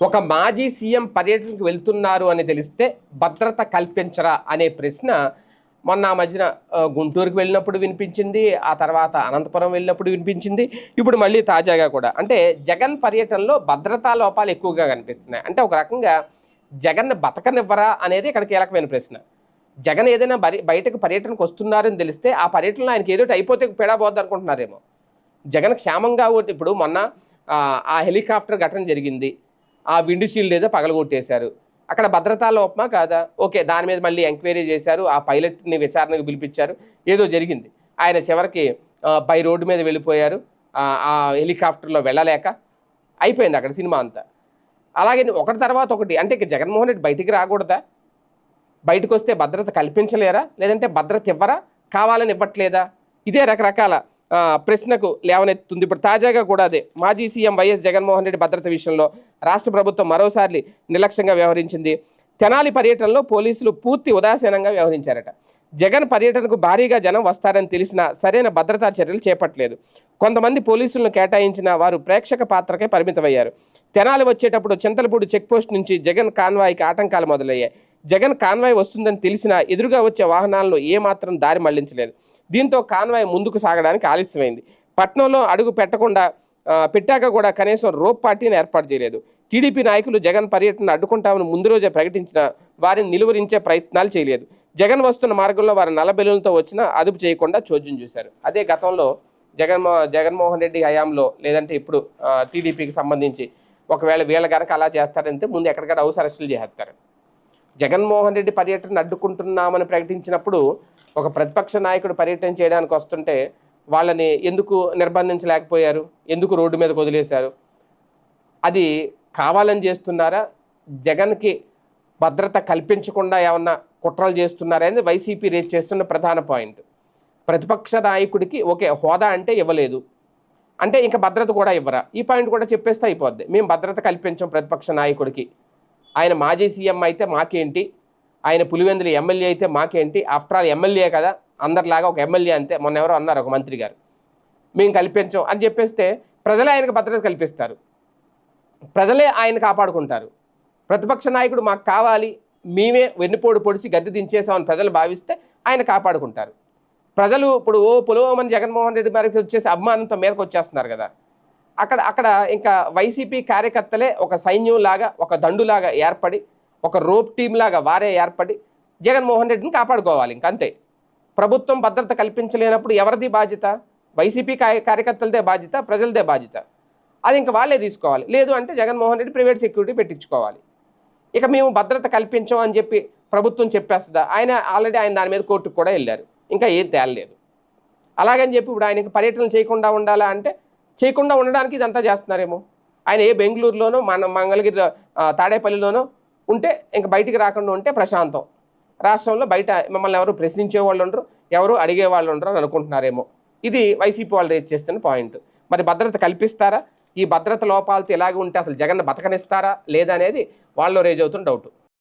ఒక మాజీ సీఎం పర్యటనకు వెళ్తున్నారు అని తెలిస్తే భద్రత కల్పించరా అనే ప్రశ్న మొన్న ఆ మధ్యన గుంటూరుకు వెళ్ళినప్పుడు వినిపించింది ఆ తర్వాత అనంతపురం వెళ్ళినప్పుడు వినిపించింది ఇప్పుడు మళ్ళీ తాజాగా కూడా. అంటే జగన్ పర్యటనలో భద్రతా లోపాలు ఎక్కువగా కనిపిస్తున్నాయి. అంటే ఒక రకంగా జగన్ బతకనివ్వరా అనేది ఇక్కడ కీలకమైన ప్రశ్న. జగన్ ఏదైనా బరి బయటకు పర్యటనకు వస్తున్నారని తెలిస్తే ఆ పర్యటనలో ఆయనకి ఏదో అయిపోతే పెడబోద్దు అనుకుంటున్నారేమో. జగన్ క్షేమంగా ఇప్పుడు మొన్న ఆ హెలికాప్టర్ ఘటన జరిగింది. ఆ విండ్ షీల్డ్ ఏదో పగలగొట్టేశారు. అక్కడ భద్రతా లోపమా కాదా? ఓకే దాని మీద మళ్ళీ ఎంక్వైరీ చేశారు. ఆ పైలట్ని విచారణకు పిలిపించారు. ఏదో జరిగింది. ఆయన చివరికి బై రోడ్డు మీద వెళ్ళిపోయారు. ఆ, హెలికాప్టర్లో వెళ్ళలేక అయిపోయింది అక్కడ సినిమా అంతా. అలాగే ఒకటి తర్వాత ఒకటి అంటే ఇక జగన్మోహన్ రెడ్డి బయటికి రాకూడదా? బయటకు వస్తే భద్రత కల్పించలేరా? లేదంటే భద్రత ఇవ్వరా? కావాలని ఇవ్వట్లేదా? ఇదే రకరకాల ప్రశ్నకు లేవనెత్తుంది ఇప్పుడు తాజాగా కూడా అదే. మాజీ సీఎం వైఎస్ జగన్మోహన్ రెడ్డి భద్రత విషయంలో రాష్ట్ర ప్రభుత్వం మరోసారి నిర్లక్ష్యంగా వ్యవహరించింది. తెనాలి పర్యటనలో పోలీసులు పూర్తి ఉదాసీనంగా వ్యవహరించారట. జగన్ పర్యటనకు భారీగా జనం వస్తారని తెలిసినా సరైన భద్రతా చర్యలు చేపట్టలేదు. కొంతమంది పోలీసులను కేటాయించిన వారు ప్రేక్షక పాత్రకే పరిమితమయ్యారు. తెనాలి వచ్చేటప్పుడు చింతలపూడి చెక్పోస్ట్ నుంచి జగన్ కాన్వాయ్కి ఆటంకాలు మొదలయ్యాయి. జగన్ కాన్వాయ్ వస్తుందని తెలిసినా ఎదురుగా వచ్చే వాహనాలను ఏమాత్రం దారి మళ్ళించలేదు. దీంతో కాన్వాయ్ ముందుకు సాగడానికి ఆలస్యమైంది. పట్నంలో అడుగు పెట్టకుండా పెట్టాక కూడా కనీసం రోప్ పార్టీని ఏర్పాటు చేయలేదు. టీడీపీ నాయకులు జగన్ పర్యటన అడ్డుకుంటామని ముందు రోజే ప్రకటించిన వారిని నిలువరించే ప్రయత్నాలు చేయలేదు. జగన్ వస్తున్న మార్గంలో వారు నలబెలులతో వచ్చినా అదుపు చేయకుండా చోద్యం చూశారు. అదే గతంలో జగన్మో జగన్మోహన్ రెడ్డి హయాంలో లేదంటే ఇప్పుడు టీడీపీకి సంబంధించి ఒకవేళ వీళ్ళ కనుక అలా చేస్తారంటే ముందు ఎక్కడికక్కడ హౌస్ అరెస్టులు చేస్తారు జగన్మోహన్ రెడ్డి పర్యటన అడ్డుకుంటున్నామని ప్రకటించినప్పుడు ఒక ప్రతిపక్ష నాయకుడు పర్యటన చేయడానికి వస్తుంటే వాళ్ళని ఎందుకు నిర్బంధించలేకపోయారు? ఎందుకు రోడ్డు మీద వదిలేశారు? అది కావాలని చేస్తున్నారా? జగన్కి భద్రత కల్పించకుండా ఏమన్నా కుట్రలు చేస్తున్నారా? అనేది వైసీపీ రేజ్ చేస్తున్న ప్రధాన పాయింట్. ప్రతిపక్ష నాయకుడికి ఓకే హోదా అంటే ఇవ్వలేదు. అంటే ఇంకా భద్రత కూడా ఇవ్వరా? ఈ పాయింట్ కూడా చెప్పేస్తే అయిపోద్ది. మేము భద్రత కల్పించాం ప్రతిపక్ష నాయకుడికి. ఆయన మాజీ సీఎం అయితే మాకేంటి? ఆయన పులివెందుల ఎమ్మెల్యే అయితే మాకేంటి? ఆఫ్టర్ ఆల్ ఎమ్మెల్యే కదా. అందరిలాగా ఒక ఎమ్మెల్యే అంతే. మొన్న ఎవరో అన్నారు ఒక మంత్రి గారు. మేము కల్పించాం అని చెప్పేస్తే ప్రజలే ఆయనకు భద్రత కల్పిస్తారు. ప్రజలే ఆయన కాపాడుకుంటారు. ప్రతిపక్ష నాయకుడు మాకు కావాలి. మేమే వెన్నుపోడు పొడిచి గద్దె దించేసామని ప్రజలు భావిస్తే ఆయన కాపాడుకుంటారు. ప్రజలు ఇప్పుడు ఓ పులవమని జగన్మోహన్ రెడ్డి మేరకు వచ్చేసి అభిమానంతో మేరకు వచ్చేస్తున్నారు కదా. అక్కడ అక్కడ ఇంకా వైసీపీ కార్యకర్తలే ఒక సైన్యం లాగా ఒక దండులాగా ఏర్పడి ఒక రోప్ టీం లాగా వారే ఏర్పడి జగన్మోహన్ రెడ్డిని కాపాడుకోవాలి ఇంకంతే ప్రభుత్వం భద్రత కల్పించలేనప్పుడు ఎవరిది బాధ్యత? వైసీపీ కార్య కార్యకర్తలదే బాధ్యత ప్రజలదే బాధ్యత. అది ఇంకా వాళ్ళే తీసుకోవాలి. లేదు అంటే జగన్మోహన్ రెడ్డి ప్రైవేట్ సెక్యూరిటీ పెట్టించుకోవాలి. ఇక మేము భద్రత కల్పించాం అని చెప్పి ప్రభుత్వం చెప్పేస్తుందా? ఆయన ఆల్రెడీ ఆయన దాని మీద కోర్టుకు కూడా వెళ్ళారు. ఇంకా ఏం తేలలేదు. అలాగని చెప్పి ఇప్పుడు ఆయనకి పర్యటన చేయకుండా ఉండాలా అంటే చేయకుండా ఉండడానికి ఇదంతా చేస్తున్నారేమో. ఆయన ఏ బెంగళూరులోనో మన మంగళగిరి తాడేపల్లిలోనో ఉంటే ఇంక బయటికి రాకుండా ఉంటే ప్రశాంతం. రాష్ట్రంలో బయట మిమ్మల్ని ఎవరు ప్రశ్నించే వాళ్ళు ఉండరు ఎవరు అడిగే వాళ్ళు ఉండరు అని అనుకుంటున్నారేమో. ఇది వైసీపీ వాళ్ళు రేజ్ చేస్తున్న పాయింట్. మరి భద్రత కల్పిస్తారా? ఈ భద్రత లోపాలతో ఇలాగే ఉంటే అసలు జగన్ బతకనిస్తారా? లేదా అనేది వాళ్ళు రేజ్ అవుతున్న డౌట్.